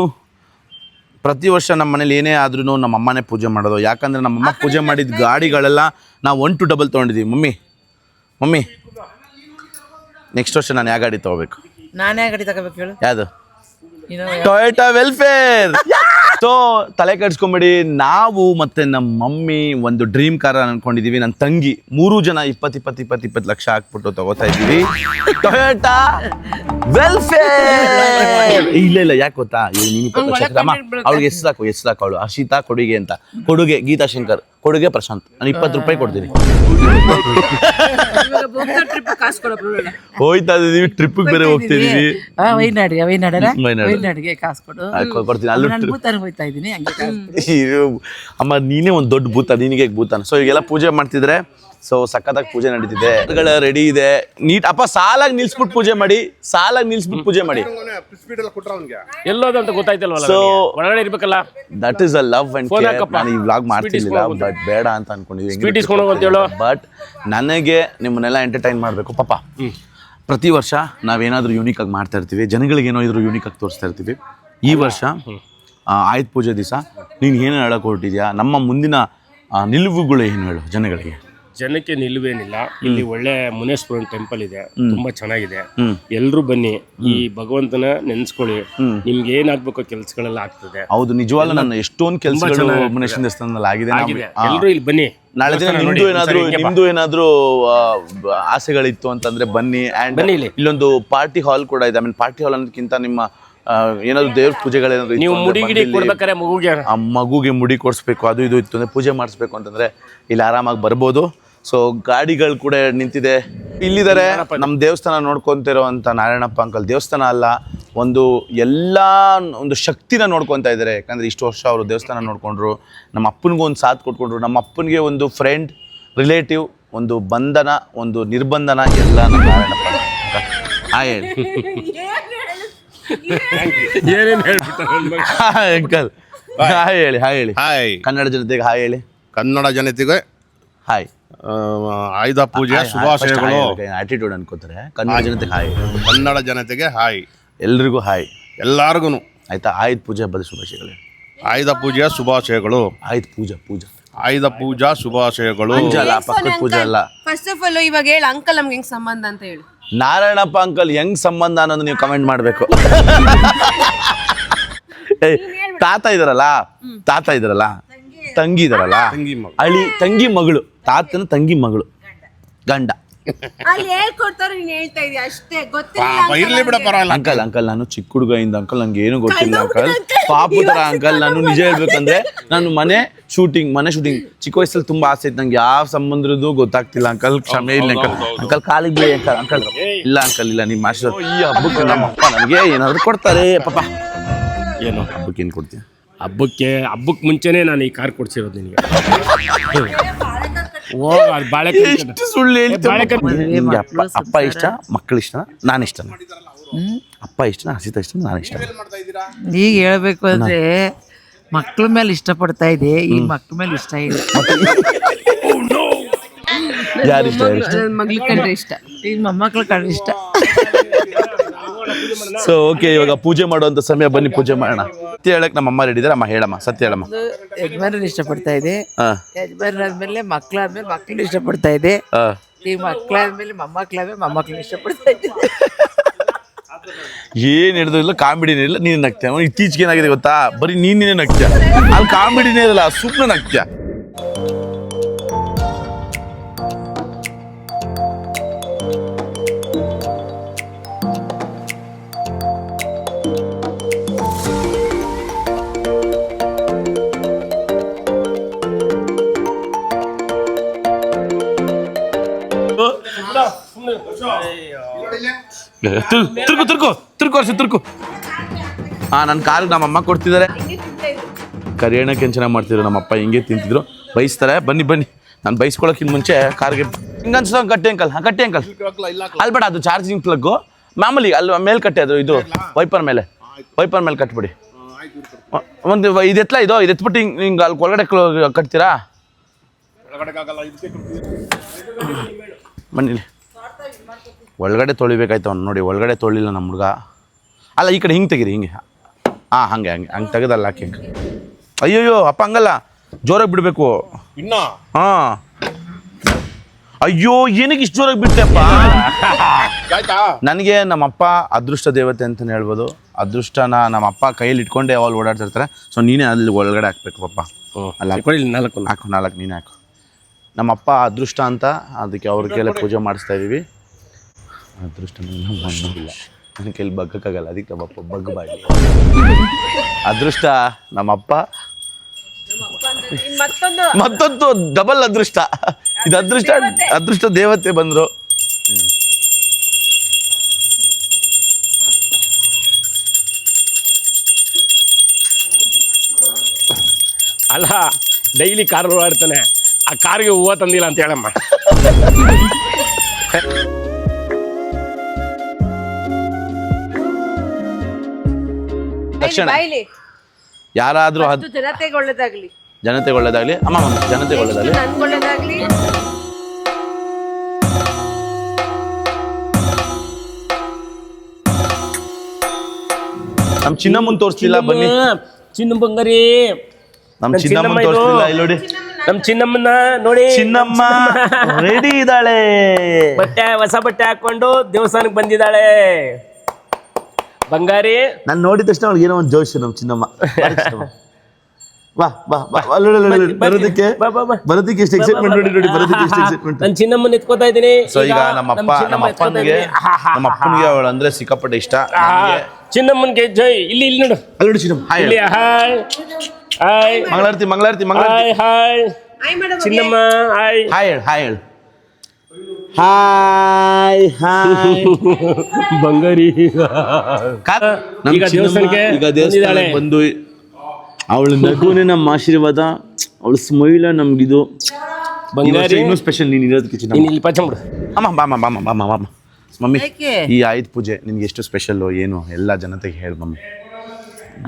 ಪ್ರತಿ ವರ್ಷ ನಮ್ಮ ಮನೇಲಿ ಏನೇ ಆದ್ರೂ ನಮ್ಮ ಅಮ್ಮನೇ ಪೂಜೆ ಮಾಡೋದು. ಯಾಕಂದ್ರೆ ನಮ್ಮಮ್ಮ ಪೂಜೆ ಮಾಡಿದ ಗಾಡಿಗಳೆಲ್ಲ ನಾವು ಒನ್ ಟು ಡಬಲ್ ತೊಗೊಂಡಿದ್ದೀವಿ ಮಮ್ಮಿ ಮಮ್ಮಿ ನೆಕ್ಸ್ಟ್ ವರ್ಷ ನಾನು ಯಾವ ಗಾಡಿ ತೊಗೋಬೇಕು? ನಾನೇ ಗಾಡಿ ತಗೋಬೇಕು ಹೇಳು? ಯಾವುದು? ಟೊಯೋಟಾ ವೆಲ್ಫೇರ್ ಸೊ ತಲೆ ಕೆಡ್ಸ್ಕೊಂಬಿಡಿ. ನಾವು ಮತ್ತೆ ನಮ್ಮ ಮಮ್ಮಿ ಒಂದು ಡ್ರೀಮ್ ಕಾರ್ ಅನ್ಕೊಂಡಿದೀವಿ. ನನ್ನ ತಂಗಿ ಮೂರು ಜನ ಇಪ್ಪತ್ ಇಪ್ಪತ್ ಇಪ್ಪತ್ ಇಪ್ಪತ್ತು ಲಕ್ಷ ಹಾಕ್ಬಿಟ್ಟು ತಗೋತಾ ಇದ್ದೀವಿ. ಟೊಯೋಟಾ ವೆಲ್ಫೇರ್ ಇಲ್ಲ ಇಲ್ಲ ಯಾಕೆ ಗೊತ್ತಾ? ಅವ್ಳಿಗೆ ಎಷ್ಟು ಸಾಕು ಅವಳು. ಹರ್ಷಿತಾ ಕೊಡುಗೆ ಅಂತ. ಕೊಡುಗೆ ಗೀತಾ ಶಂಕರ್. ಕೊಡುಗೆ ಪ್ರಶಾಂತ್. ನಾನು ಇಪ್ಪತ್ತು ರೂಪಾಯಿ ಕೊಡ್ತೀನಿ. ಹೋಯ್ತಾ ಇದೀವಿ ಟ್ರಿಪ್ಗೆ ಬೇರೆ ಹೋಗ್ತಿದೀವಿ ವೈನಾಡಿಗೆ ಕಾಸು ಕೊಡು. ಕೊಡ್ತೀನಿ ಅಲ್ಲೂ ಹೋಯ್ತಾ ಇದ್ದೀನಿ ಹಂಗೆ ಕಾಸು ಇದು ಅಮ್ಮ ನೀನೇ ಒಂದು ದೊಡ್ಡ ಭೂತ ನಿನಗೆ ಭೂತಾನ ಸೊ ಈಗೆಲ್ಲ ಪೂಜೆ ಮಾಡ್ತಿದ್ರೆ ಸೊ ಸಖತ್ತಾಗಿ ಪೂಜೆ ನಡೀತಿದೆ. ರೆಡಿ ಇದೆ. ನೀಟ್ ಅಪ್ಪ ಸಾಲಾಗಿ ನಿಲ್ಸ್ಬಿಟ್ಟು ಪೂಜೆ ಮಾಡಿ ಸಾಲಾಗಿ ನಿಲ್ಸ್ಬಿಟ್ಟು ಪೂಜೆ ಮಾಡಿ. ಗೊತ್ತಾಯ್ತಲ್ವಲ್ಲ ನನಗೆ. ಒಳಗಡೆ ಇರ್ಬೇಕಲ್ಲ? That is a love and Phone care ಹಾಕಪ್ಪ. ನಾನು ಈ ವ್ಲಾಗ್ ಮಾಡ್ತಿರ್ಲಿಲ್ಲ ಬಟ್ ಬೇಡ ಅಂತ Sweet ಅನ್ಕೊಂಡಿದ್ವಿ ಇಸ್ಕೊಂಡು ಹೋಗು ಅಂತ ಹೇಳು. ಬಟ್ ನನಗೆ ನಿಮ್ಮನ್ನೆಲ್ಲ ಎಂಟರ್ಟೈನ್ ಮಾಡಬೇಕು. ಪಾಪ ಪ್ರತಿ ವರ್ಷ ನಾವೇನಾದ್ರೂ ಯೂನಿಕ್ ಆಗಿ ಮಾಡ್ತಾ ಇರ್ತೀವಿ. ಜನಗಳಿಗೆ ಏನೋ ಇದ್ರು ಯೂನಿಕ್ ಆಗಿ ತೋರಿಸ್ತಾ ಇರ್ತೀವಿ. ಈ ವರ್ಷ ಆಯುಧ ಪೂಜೆ ದಿವಸ. ನೀನು ಏನು ಹೇಳಕ್ಕೆ ಹೊರಟಿದ್ಯಾ? ನಮ್ಮ ಮುಂದಿನ ನಿಲುವುಗಳು ಏನು ಹೇಳು ಜನಗಳಿಗೆ? ಜನಕ್ಕೆ ನಿಲುವೇನಿಲ್ಲ. ಇಲ್ಲಿ ಒಳ್ಳೆ ಮುನೇಶ್ವರನ್ ಟೆಂಪಲ್ ಇದೆ. ತುಂಬಾ ಚೆನ್ನಾಗಿದೆ. ಎಲ್ರು ಬನ್ನಿ. ಈ ಭಗವಂತನ ನೆನ್ಸ್ಕೊಳ್ಳಿ. ನಿಮ್ಗೆ ಏನಾಗ್ಬೇಕು ಕೆಲ್ಸಗಳೆಲ್ಲ ಆಗ್ತದೆ. ಹೌದು ನಿಜವಾಗ್ಲೂ ನನ್ನ ಎಷ್ಟೊಂದು ಕೆಲಸಗಳು ಮುನೇಶ್ವರ ದೇವಸ್ಥಾನದಲ್ಲಿ ಆಗಿದೆ ಎಲ್ರು ಇಲ್ಲಿ ಬನ್ನಿ. ನಾಳೆ ದಿನ ನಿಮ್ದು ಏನಾದ್ರು ನಿಮ್ದು ಏನಾದ್ರು ಆಸೆಗಳಿತ್ತು ಅಂತಂದ್ರೆ ಬನ್ನಿ. ಅಂಡ್ ಬನ್ನಿ ಇಲ್ಲಿ. ಇಲ್ಲೊಂದು ಪಾರ್ಟಿ ಹಾಲ್ ಕೂಡ ಇದೆ. ಐ ಮೀನ್ ಪಾರ್ಟಿ ಹಾಲ್ ಅನ್ನೋದಕ್ಕಿಂತ ನಿಮ್ಮ ಏನಾದ್ರು ದೇವ್ರ ಪೂಜೆಗಳೇನಾದ್ರು ನೀವು ಮುಡಿ ಗಿಡಿ ಕೊಡ್ಬೇಕಾರೆ ಮಗುಗೆ. ಆ ಮಗುಗೆ ಮುಡಿ ಕೊಡಿಸ್ಬೇಕು ಅದು ಇದು ಇತ್ತು ಅಂದ್ರೆ ಪೂಜೆ ಮಾಡಿಸ್ಬೇಕು ಅಂತಂದ್ರೆ ಇಲ್ಲಿ ಆರಾಮಾಗಿ ಬರ್ಬೋದು. ಸೊ ಗಾಡಿಗಳು ಕೂಡ ನಿಂತಿದೆ. ಇಲ್ಲಿದ್ದಾರೆ ನಮ್ಮ ದೇವಸ್ಥಾನ ನೋಡ್ಕೊಂತಿರೋವಂಥ ನಾರಾಯಣಪ್ಪ ಅಂಕಲ್. ದೇವಸ್ಥಾನ ಅಲ್ಲ ಒಂದು ಎಲ್ಲ ಒಂದು ಶಕ್ತಿನ ನೋಡ್ಕೊತಾ ಇದ್ದಾರೆ. ಯಾಕಂದ್ರೆ ಇಷ್ಟು ವರ್ಷ ಅವರು ದೇವಸ್ಥಾನ ನೋಡ್ಕೊಂಡ್ರು. ನಮ್ಮ ಅಪ್ಪನಿಗೂ ಒಂದು ಸಾಥ್ ಕೊಟ್ಕೊಂಡ್ರು. ನಮ್ಮ ಅಪ್ಪನಿಗೆ ಒಂದು ಫ್ರೆಂಡ್ ರಿಲೇಟಿವ್ ಒಂದು ಬಂಧನ ಒಂದು ನಿರ್ಬಂಧನ ಎಲ್ಲ ನಮ್ಮ ನಾರಾಯಣಪ್ಪ ಹಾಯ್ ಹೇಳಿ. ಏನೇನು ಹೇಳ್ಬಿಡ್ತಾರೆ ಹಾಯ್ ಅಂಕಲ್. ಹಾಯ್ ಹೇಳಿ ಹಾಯ್ ಹೇಳಿ. ಹಾಯ್ ಕನ್ನಡ ಜನತೆಗೆ ಹಾಯ್ ಹೇಳಿ. ಕನ್ನಡ ಜನತೆಗೆ? ಹಾಯ್ ಆಯುಧ ಪೂಜೆ ಶುಭಾಶಯಗಳು ಆಟಿಟ್ಯೂಡ್ ಅನ್ಕೋತಾರೆ. ಕನ್ನಡ ಜನತೆಗೆ ಹಾಯ್ ಕನ್ನಡ ಜನತೆಗೆ ಹಾಯ್ ಎಲ್ರಿಗೂ ಹಾಯ್ ಎಲ್ಲಾರ್ಗು ಆಯ್ತಾ? ಆಯುಧ ಪೂಜೆ ಹಬ್ಬದ ಶುಭಾಶಯಗಳು. ಆಯುಧ ಪೂಜೆಯ ಶುಭಾಶಯಗಳು. ಆಯುಧ ಪೂಜಾ ಪೂಜಾ. ಆಯುಧ ಪೂಜಾ ಶುಭಾಶಯಗಳು. ಪೂಜೆ ಅಲ್ಲ ಪಕ್ಕದ ಪೂಜೆ ಅಲ್ಲ. ಫಸ್ಟ್ ಆಫ್ ಆಲ್ ಇವಾಗ ಹೇಳಿ ಅಂಕಲ್ ನಮ್ಗೆ ಹೆಂಗ್ ಸಂಬಂಧ ಅಂತ ಹೇಳು. ನಾರಾಯಣಪ್ಪ ಅಂಕಲ್ ಹೆಂಗ್ ಸಂಬಂಧ ಅನ್ನೋದು ನೀವು ಕಮೆಂಟ್ ಮಾಡಬೇಕು. ತಾತ ಇದಾರಲ್ಲ? ತಾತ ಇದಾರಲ್ಲ? ತಂಗಿ. ಇದಾರಲ್ಲ? ಅಳಿ ತಂಗಿ ಮಗಳು. ತಾತನ ತಂಗಿ ಮಗಳು. ಗಂಡ. ಅಲ್ಲಿ ಹೇಳ್ಕೊಡ್ತಾರೆ ನೀನ್ ಹೇಳ್ತಾ ಇದೀಯ? ಅಷ್ಟೇ ಗೊತ್ತಿಲ್ಲ ಇರ್ಲಿ ಬಿಡ ಪರವಾಗಿಲ್ಲ. ಅಂಕಲ್ ಅಂಕಲ್ ನಾನು ಚಿಕ್ಕ ಹುಡುಗ ಇಂದ ಅಂಕಲ್ ನಂಗೆ ಏನು ಗೊತ್ತಿಲ್ಲ ಅಂಕಲ್. ಪಾಪು ತರ ಅಂಕಲ್ ನಾನು ನಿಜ ಹೇಳ್ಬೇಕಂದ್ರೆ ನಾನು ಮನೆ ಶೂಟಿಂಗ್ ಮನೆ ಶೂಟಿಂಗ್ ಚಿಕ್ಕ ವಯಸ್ಸಲ್ಲಿ ತುಂಬಾ ಆಸೆ ಇತ್ತು. ನಂಗೆ ಯಾವ ಸಂಬಂಧದ್ದು ಗೊತ್ತಾಗ್ತಿಲ್ಲ ಅಂಕಲ್ ಕ್ಷಮೆ ಇಲ್ಲ ಅಂಕಲ್. ಅಂಕಲ್ ಕಾಲಿಗೆ ಬೀಳಿ ಅಂಕಲ್ ಅಂಕಲ್. ಇಲ್ಲ ಅಂಕಲ್ ಇಲ್ಲ ನಿಮ್ಮ ಆಶೀರ್ವಾದ. ಈ ಹಬ್ಬಕ್ಕೆ ನಮ್ಮಪ್ಪ ನನಗೆ ಏನಾದ್ರು ಕೊಡ್ತಾರೆ ಪಾಪ. ಏನು? ಹಬ್ಬಕ್ಕೆ ಏನು ಕೊಡ್ತೀನಿ ಹಬ್ಬಕ್ಕೆ ಹಬ್ಬಕ್ಕೆ ಮುಂಚೆನೆ ನಾನು ಈ ಕಾರ್ ಕೊಡ್ಸಿರೋದು ನಿನಗೆ. ಎಷ್ಟು ಸುಳ್ಳು? ನಿಮ್ಗೆ ಅಪ್ಪ ಅಪ್ಪ ಇಷ್ಟ ಮಕ್ಕಳು ಇಷ್ಟ ನಾನು ಇಷ್ಟ ಅಪ್ಪ ಇಷ್ಟ ಹಸಿತ ಇಷ್ಟ ನಾನು ಇಷ್ಟ ಈಗ ಹೇಳ್ಬೇಕು ಅಂದ್ರೆ ಮಕ್ಳ ಮೇಲೆ ಇಷ್ಟಪಡ್ತಾ ಇದೆ ಈ ಮಕ್ಳ ಮೇಲೆ ಇಷ್ಟ ಇದೆ ಯಾರು ಇಷ್ಟ ಇಷ್ಟ ಮಗ್ಳು ಕಂಡ್ರೆ ಇಷ್ಟ ಈಗ ಮೊಮ್ಮಕ್ಳ ಕಂಡ್ರೆ ಇಷ್ಟ ಸೊ ಓಕೆ ಇವಾಗ ಪೂಜೆ ಮಾಡುವಂತ ಸಮಯ ಬನ್ನಿ ಪೂಜೆ ಮಾಡೋಣ. ಸತ್ಯ ಹೇಳಕ್ ನಮ್ಮ ಅಮ್ಮ ರೆಡಿ ಇದಾರೆ ಅಮ್ಮ ಹೇಳಮ್ಮ ಸತ್ಯ ಹೇಳಮ್ಮ ಯಜಮಾನರು ಇಷ್ಟಪಡ್ತಾ ಇದೆ. ಹಾ. ಯಜಮಾನರಾದ್ಮೇಲೆ ಮಕ್ಕಳಾದ್ಮೇಲೆ ಮಕ್ಕಳು ಇಷ್ಟಪಡ್ತಾ ಇದೆ. ಹಾ. ಮಕ್ಕಳಾದ್ಮೇಲೆ ಮಕ್ಳಾದ್ಮೇಲೆ ಮೊಮ್ಮಕ್ಳಾದ್ಮೇಲೆ ಮೊಮ್ಮಕ್ಳನ್ನ ಇಷ್ಟಪಡ್ತಾ ಇದೆ. ಏನ್ ಹಿಡಿದು ಇಲ್ಲ ಕಾಮಿಡಿನೇ ಇಲ್ಲ ನೀನು ನಗ್ತೀಯ? ಅವ್ನು ಇತ್ತೀಚೆಗೆ ಏನಾಗಿದೆ ಗೊತ್ತಾ? ಬರೀ ನೀನ್ ನೀನೇ ನಗ್ತೀಯ? ಅಲ್ಲಿ ಕಾಮಿಡಿನೇ ಇರಲ್ಲ ಸುಮ್ಮನೆ ನಗ್ತೀಯ? ತಿರ್ಗು ತಿರ್ಗು ತಿರ್ಗು ವರ್ಷ ತಿರ್ಗು. ಹಾ ನನ್ನ ಕಾರು ನಮ್ಮ ಅಮ್ಮ ಕೊಡ್ತಿದ್ದಾರೆ. ಕರಿಯಣ್ಣ ಕೆಂಚನ ಮಾಡ್ತಿದ್ರು ನಮ್ಮ ಅಪ್ಪ ಹಿಂಗೆ ತಿಂತಿದ್ರು. ಬಯಸ್ತಾರೆ ಬನ್ನಿ ಬನ್ನಿ. ನಾನು ಬೈಸ್ಕೊಳಕ್ಕಿಂತ ಮುಂಚೆ ಕಾರ್ಗೆ ಹಿಂಗನ್ಸ ಕಟ್ಟಿ ಅಂಕಲ್ ಹಾಂ ಕಟ್ಟೆ ಅಂಕಲ್. ಅಲ್ಬೇಡ ಅದು ಚಾರ್ಜಿಂಗ್ ಪ್ಲಗ್ಗು ಮಾಮೂಲಿ ಅಲ್ಲಿ ಮೇಲೆ ಕಟ್ಟೆ ಅದು ಇದು ವೈಪರ್ ಮೇಲೆ. ವೈಪರ್ ಮೇಲೆ ಕಟ್ಬಿಡಿ. ಒಂದು ಇದು ಎತ್ತಲ ಇದು ಇದು ಎತ್ಬಿಟ್ಟು ಹಿಂಗೆ ಹಿಂಗೆ ಅಲ್ಲಿ ಒಳಗಡೆ ಕಟ್ತೀರಾ? ಬನ್ನಿ. ಒಳಗಡೆ ತೊಳಿಬೇಕಾಯ್ತು ಅವ್ನು. ನೋಡಿ ಒಳಗಡೆ ತೊಳಿಲ್ಲ ನಮ್ಮ ಹುಡುಗ. ಅಲ್ಲ ಈ ಕಡೆ ಹಿಂಗೆ ತೆಗೀರಿ ಹಿಂಗೆ. ಹಾಂ ಹಂಗೆ ಹಂಗೆ ಹಂಗೆ ತೆಗೆದಲ್ಲ ಹಾಕಿ ಹಿಂಗೆ. ಅಯ್ಯೋಯ್ಯೋ ಅಪ್ಪ ಹಂಗಲ್ಲ. ಜೋರಾಗಿ ಬಿಡಬೇಕು. ಇನ್ನ? ಹಾಂ. ಅಯ್ಯೋ ಏನಕ್ಕೆ ಇಷ್ಟು ಜೋರಾಗಿ ಬಿಟ್ಟೆಪ್ಪ ನನಗೆ ನಮ್ಮಪ್ಪ ಅದೃಷ್ಟ ದೇವತೆ ಅಂತಲೇ ಹೇಳ್ಬೋದು. ಅದೃಷ್ಟನ ನಮ್ಮಪ್ಪ ಕೈಯಲ್ಲಿ ಇಟ್ಕೊಂಡೆ ಯಾವಾಗ ಓಡಾಡ್ತಿರ್ತಾರೆ ಸೊ ನೀನೇ ಅಲ್ಲಿ ಒಳಗಡೆ ಹಾಕ್ಬೇಕು ಪಪ್ಪ ಅಲ್ಲ ನಾಲ್ಕು. ಹಾಕು ನಾಲ್ಕು ನೀನೇ ಹಾಕು. ನಮ್ಮಪ್ಪ ಅದೃಷ್ಟ ಅಂತ ಅದಕ್ಕೆ ಅವ್ರ ಕೈಯಲ್ಲಿ ಪೂಜೆ ಮಾಡಿಸ್ತಾ ಇದೀವಿ. ಅದೃಷ್ಟ ಇಲ್ಲ. ನನ್ನ ಕೈಲಿ ಬಗ್ಗಕ್ಕಾಗಲ್ಲ ಅದಕ್ಕೆ ನಮ್ಮಪ್ಪ ಬಗ್ ಬಾಯಿ ಅದೃಷ್ಟ ನಮ್ಮಪ್ಪ ಮತ್ತೊಂದು ಡಬಲ್ ಅದೃಷ್ಟ. ಇದು ಅದೃಷ್ಟ ಅದೃಷ್ಟ ದೇವತೆ ಬಂದರು. ಅಲ್ಲ ಡೈಲಿ ಕಾರ್ ಓಡಾಡ್ತಾನೆ. ಆ ಕಾರ್ಗೆ ಹೂವು ತಂದಿಲ್ಲ ಅಂತ ಹೇಳಮ್ಮ. ತಕ್ಷಣ. ಯಾರಾದರೂ ಇದು ಜನತೆಗೆ ಒಳ್ಳೇದಾಗ್ಲಿ ಜನತೆಗೆ ಒಳ್ಳೇದಾಗಲಿ ಅಮ್ಮ ಜನತೆಗೆ ಒಳ್ಳೇದಾಗಲಿ ನನ್ಗೆ ಒಳ್ಳೇದಾಗ್ಲಿ ನಮ್ಮ ಚಿನ್ನಮ್ಮನ್ ತೋರಿಸ್ಲಿಲ್ಲ ಬನ್ನಿ. ಚಿನ್ನ ಬಂಗಾರಿ. ನಮ್ಮ ನಮ್ ಚಿನ್ನಮ್ಮನ್ ಚಿನ್ನಮ್ಮ ತೋರಿಸ್ತಿಲ್ಲ ಇಲ್ಲಿ ನೋಡಿ. ನಮ್ ಚಿನ್ನಮ್ಮನ ನೋಡಿ. ಚಿನ್ನಮ್ಮ. ರೆಡಿ ಇದ್ದಾಳೆ. ಬಟ್ಟೆ ಹೊಸ ಬಟ್ಟೆ ಹಾಕೊಂಡು ದೇವಸ್ಥಾನಕ್ಕೆ ಬಂದಿದ್ದಾಳೆ. ಬಂಗಾರಿ. ನಾನು ನೋಡಿದ ತಕ್ಷಣ ಅವಳಿಗೆ ಏನೋ ಒಂದು ಜೋಶ್ ನಮ್ಮ ಚಿನ್ನಮ್ಮ. ಬಾರಿ ಚಿನ್ನಮ್ಮ. ಬಾ ಬಾ ಬಾ ಅಲ್ಲ, ಅಲ್ಲ, ಅಲ್ಲ, ಅಲ್ಲ, ಬರೋದಕ್ಕೆ? ಬಾ, ಬಾ, ಬಾ. ಬರೋದಕ್ಕೆ ಎಷ್ಟು ಎಕ್ಸೈಟ್ಮೆಂಟ್ ನೋಡಿ ನೋಡಿ ಬರೋದಕ್ಕೆ ಎಷ್ಟು ಎಕ್ಸೈಟ್ಮೆಂಟ್ ನನ್ನ ಚಿನ್ನಮ್ಮನ ಎತ್ಕೋತಾ ಇದ್ದೀನಿ. ಸೊ ಈಗ ನಮ್ಮಪ್ಪ ನಮ್ಮ ಅಪ್ಪನಿಗೆ ನಮ್ಮ ಅಪ್ಪನಿಗೆ ಅವಳು ಅಂದ್ರೆ ಸಿಕ್ಕಾಪಟ್ಟೆ ಇಷ್ಟ. ಚಿನ್ನಮ್ಮನ್ಗೆ ಜೈ. ಇಲ್ಲಿ ಇಲ್ಲಿ ನೋಡು. ಅಲ್ಲಿ ನೋಡಿ ಚಿನ್ನಮ್ಮ. ಹಾಯ್ ಇಲ್ಲಿ ಹಾಯ್ ಹಾಯ್ ಮಂಗಳಾರತಿ ಮಂಗಳಾರತಿ ಮಂಗಳಾರತಿ. Hi hi Chinnamma hi hi ಹೇಳು ಹಾಯ್ ಹೇಳು. Hi hi. ಬಂಗಾರಿ. ಈಗ ದೇವಸ್ಥಾನಕ್ಕೆ ಈಗ ದೇವಸ್ಥಾನಕ್ಕೆ ಬಂದು ಅವಳ ನಗುನೇ ನಮ್ಮ ಆಶೀರ್ವಾದ ಅವಳ ಸ್ಮೈಲ ನಮ್ಗಿದು. ಈ ಬಂಗಾರಿ. ಇನ್ನೂ ಸ್ಪೆಷಲ್ ನೀನು ಇರೋದಕ್ಕೆ ಚಿನ್ನ ನೀನು ಇಲ್ಲಿ ಪಚ್ಚಂಬಿಡು ಅಮ್ಮ ಬಾಮ ಬಾಮ ಬಾಮ ಬಾಮ ಮಮ್ಮಿ ಈ ಆಯುಧ ಪೂಜೆ ನಿನ್ಗೆ ಎಷ್ಟು ಸ್ಪೆಷಲ್ ಏನು? ಎಲ್ಲ ಜನತೆಗೆ ಹೇಳು ಮಮ್ಮಿ.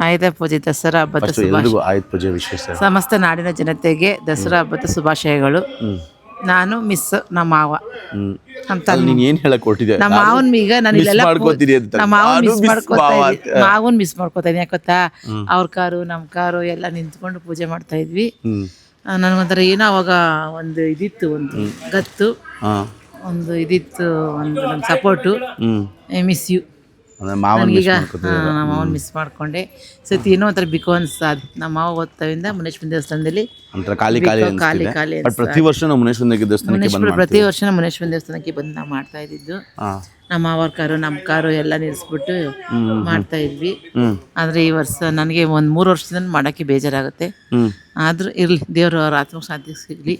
ಆಯುಧ ಪೂಜೆ ದಸರಾ ಹಬ್ಬದ ಶುಭಾಶಯ. ಆಯುಧ ಪೂಜೆ ವಿಶೇಷ. ಸಮಸ್ತ ನಾಡಿನ ಜನತೆಗೆ ದಸರಾ ಹಬ್ಬದ ಶುಭಾಶಯಗಳು. ನಾನು ಮಿಸ್ ನಮ್ಮ ಮಾವ. ಹ್ಮ್. ನಮ್ಮ ತಮ್ಮ ನೀನ್ ಏನ್ ಹೇಳಕ್ ನಮ್ಮ ಮಾವನ್ ಈಗ ನಾನು miss ಇಲ್ಲೆಲ್ಲ ಮಾಡ್ಕೊತೀರಿ ಅಂತ. ನಮ್ಮ ಮಾವನ್ ನಾನು ಮಿಸ್ miss ಮಾಡ್ಕೋತಾ ಮಾವ ಇದ್ವಿ. ಅಂತ. ಮಾವನ್ ಮಿಸ್ ಮಾಡ್ಕೋತಾ ಇದ್ದೀನಿ ಯಾಕೊತ್ತಾ ಅವ್ರ ಕಾರು ನಮ್ಮ ಕಾರು ಎಲ್ಲ ನಿಂತ್ಕೊಂಡು ಪೂಜೆ ಮಾಡ್ತಾ ಇದ್ವಿ. ಹ್ಮ್. ಆ, ನನಗೊಂಥರ ಏನೋ ಅವಾಗ ಒಂದು ಇದಿತ್ತು ಒಂದು ಗತ್ತು. ಹಾ. ಒಂದು ಇದಿತ್ತು ಒಂದು ನಮ್ಮ ಸಪೋರ್ಟು ಹ್ಮ್. ಮಿಸ್ ಯು ಮಿಸ್ ನನಗೀಗ ನಮ್ಮ ಮಾವನ್ ಮಿಸ್ ಮಾಡ್ಕೊಂಡೆ. ಸತಿ ಏನೋ ಒಂಥರ ಬಿಕೋ ಅನ್ಸ್ತಾದ ನಮ್ಮ ಮಾವ ಓದ್ತಾವಿಂದ ಮುನೇಶ್ವರ ದೇವಸ್ಥಾನದಲ್ಲಿ ಒಂಥರ ಖಾಲಿ ಖಾಲಿ ಖಾಲಿ ಪ್ರತಿ ವರ್ಷ ನಾವು ಮುನೇಶ್ವರ ದೇವಸ್ಥಾನಕ್ಕೆ ಮುನೇಶ್ವರ ಪ್ರತಿ ವರ್ಷ ನಮ್ಮ ಮುನೇಶ್ವರ ದೇವಸ್ಥಾನಕ್ಕೆ ಬಂದು ನಾವು ಮಾಡ್ತಾ ಇದ್ದಿದ್ದು. ನಮ್ಮ ಮಾವರ ಕಾರು ನಮ್ಮ ಕಾರು ಎಲ್ಲ ನಿಲ್ಲಿಸ್ಬಿಟ್ಟು ಮಾಡ್ತಾ ಇದ್ವಿ. ಆದ್ರೆ ಈ ವರ್ಷ ನನಗೆ ಒಂದು ಮೂರು ವರ್ಷದಿಂದ ಮಾಡಕ್ಕೆ ಬೇಜಾರಾಗುತ್ತೆ. ಆದ್ರೂ ಇರ್ಲಿ ದೇವರು ಅವ್ರ ಆತ್ಮಶಾಂತಿ ಸಿಗಲಿ.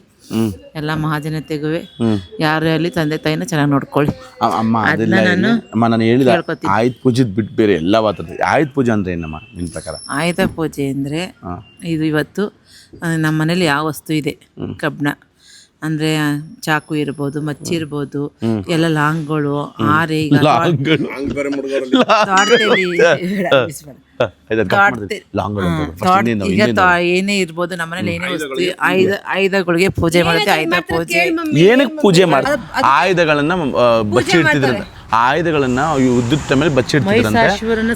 ಎಲ್ಲ ಮಹಾಜನತೆಗೂ ತೆಗುವೆ ಯಾರೇ ಅಲ್ಲಿ ತಂದೆ ತಾಯಿನ ಚೆನ್ನಾಗಿ ನೋಡ್ಕೊಳ್ಳಿ. ಅಮ್ಮ ಅದೆಲ್ಲ. ನಾನು ಅಮ್ಮ ನಾನು ಹೇಳಿದ ಕೇಳ್ಕೊತೀನಿ. ಆಯುಧ ಪೂಜೆದ್ ಬಿಟ್ಟು ಬೇರೆ ಎಲ್ಲ ಮಾತಾಡ್ತೀವಿ ಆಯುಧ ಪೂಜೆ ಅಂದ್ರೆ ಏನಮ್ಮ ನಿಮ್ಮ ಪ್ರಕಾರ? ಆಯುಧ ಪೂಜೆ ಅಂದ್ರೆ ಇದು ಇವತ್ತು ಆ, ನಮ್ಮ ಮನೇಲಿ ಯಾವ ವಸ್ತು ಇದೆ? ಕಬ್ಬಣ. ಅಂದ್ರೆ ಚಾಕು ಇರ್ಬೋದು ಮಚ್ಚಿ ಇರ್ಬೋದು ಎಲ್ಲ ಲಾಂಗ್ಗಳು ಆರೆ ಈಗ ಏನೇ ಇರ್ಬೋದು ನಮ್ಮನೇಲಿ ಏನೇ ವಸ್ತು ಆಯುಧ ಆಯುಧಗಳಿಗೆ ಪೂಜೆ ಮಾಡುತ್ತೆ ಆಯುಧ ಪೂಜೆ. ಏನಕ್ಕೆ ಪೂಜೆ ಮಾಡ್ತಾರೆ? ಆಯುಧಗಳನ್ನ ಬಚ್ಚಿಡ್ತಿದ್ರಂತೆ ಆಯುಧಗಳನ್ನ ಈ ಉದ್ಯುಕ್ತ ಮೇಲೆ ಬಚ್ಚಿಡ್ತಿದ್ರಂತೆ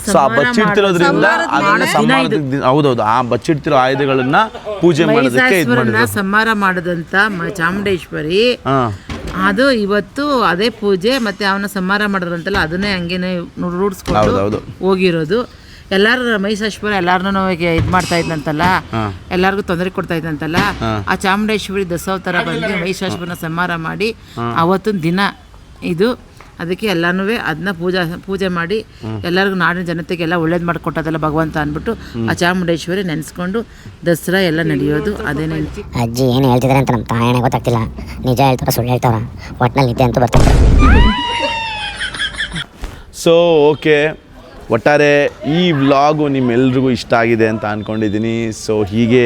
ಸೊ ಆ ಬಚ್ಚಿಡ್ತಿರೋದ್ರಿಂದ ಅದನ್ನ ಸಂಹಾರದ ದಿನ- ಹೌದೌದು ಆ ಬಚ್ಚಿಡ್ತಿರೋ ಆಯುಧಗಳನ್ನ ಪೂಜೆ ಮಾಡೋದಕ್ಕೆ ಇದು ಮಾಡಿದ್ರು. ಸಂಹಾರ ಮಾಡದಂತ ಚಾಮುಂಡೇಶ್ವರಿ. ಅದು ಇವತ್ತು ಅದೇ ಪೂಜೆ ಮತ್ತೆ ಅವನ ಸಂಹಾರ ಮಾಡಿದ್ರಂತಲ್ಲ ಅದನ್ನೇ ಹಂಗೇನೆ ರೂಢಿಸ್ಕೊಂಡು. ಹೋಗಿರೋದು. ಎಲ್ಲಾರು ಮಹಿಷಾಶ್ವರ ಎಲ್ಲಾರನು ಇದು ಮಾಡ್ತಾ ಇದ್ದಂತಲ್ಲ ಎಲ್ಲಾರ್ಗು ತೊಂದರೆ ಕೊಡ್ತಾ ಇದ್ದಂತಲ್ಲ ಆ ಚಾಮುಂಡೇಶ್ವರಿ ದಶಾವತಾರ ಬಂದು ಮಹಿಷಾಶ್ವರನ ಸಂಹಾರ ಮಾಡಿ ಅವತ್ತಿನ ದಿನ ಇದು ಅದಕ್ಕೆ ಎಲ್ಲಾನು ಅದನ್ನ ಪೂಜಾ ಪೂಜೆ ಮಾಡಿ ಎಲ್ಲರಿಗೂ ನಾಡಿನ ಜನತೆಗೆಲ್ಲ ಒಳ್ಳೇದು ಮಾಡಿಕೊಟ್ಟದಲ್ಲ ಭಗವಂತ ಅಂದ್ಬಿಟ್ಟು ಆ ಚಾಮುಂಡೇಶ್ವರಿ ನೆನೆಸ್ಕೊಂಡು ದಸರಾ ಎಲ್ಲ ನಡೆಯೋದು. ಅದೇನೇ ಅಜ್ಜಿ ಏನು ಹೇಳ್ತಿದ್ದಾರೆ ಅಂತ ನಮ್ಮ ತಾಯಣೆ ಗೊತ್ತಾಗ್ತಿಲ್ಲ. ನಿಜ ಹೇಳ್ತಾರ ಸುಳ್ಳು ಹೇಳ್ತಾರ? ಒಟ್ನಲ್ಲಿ ನಿದ್ದೆ ಅಂತೂ ಬರ್ತಾರೆ ಸೊ ಓಕೆ ಒಟ್ಟಾರೆ ಈ ವ್ಲಾಗು ನಿಮ್ಮೆಲ್ರಿಗೂ ಇಷ್ಟ ಆಗಿದೆ ಅಂತ ಅಂದ್ಕೊಂಡಿದ್ದೀನಿ ಸೊ ಹೀಗೆ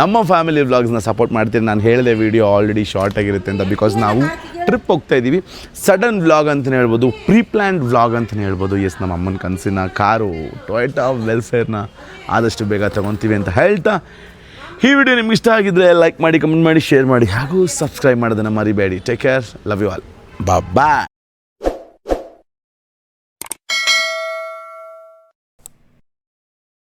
ನಮ್ಮ ಫ್ಯಾಮಿಲಿ ವ್ಲಾಗ್ಸ್ನ ಸಪೋರ್ಟ್ ಮಾಡ್ತೀನಿ ನಾನು ಹೇಳಿದೆ ವೀಡಿಯೋ ಆಲ್ರೆಡಿ ಶಾರ್ಟ್ ಆಗಿರುತ್ತೆ ಅಂತ ಬಿಕಾಸ್ ನಾವು ಟ್ರಿಪ್ ಹೋಗ್ತಾ ಇದ್ದೀವಿ. ಸಡನ್ ವ್ಲಾಗ್ ಅಂತಲೇ ಹೇಳ್ಬೋದು ಪ್ರೀ ಪ್ಲ್ಯಾನ್ಡ್ ವ್ಲಾಗ್ ಅಂತಲೇ ಹೇಳ್ಬೋದು. ಎಸ್ ನಮ್ಮ ಅಮ್ಮನ ಕನಸಿನ ಕಾರು ಟೊಯೋಟಾ ವೆಲ್ಫೇರ್ನ ಆದಷ್ಟು ಬೇಗ ತೊಗೊತೀವಿ ಅಂತ ಹೇಳ್ತಾ. ಈ ವಿಡಿಯೋ ನಿಮ್ಗೆ ಇಷ್ಟ ಆಗಿದ್ದರೆ ಲೈಕ್ ಮಾಡಿ ಕಮೆಂಟ್ ಮಾಡಿ ಶೇರ್ ಮಾಡಿ. ಹಾಗೂ ಸಬ್ಸ್ಕ್ರೈಬ್ ಮಾಡೋದನ್ನು ಮರಿಬೇಡಿ. Take care love you all ಬಾ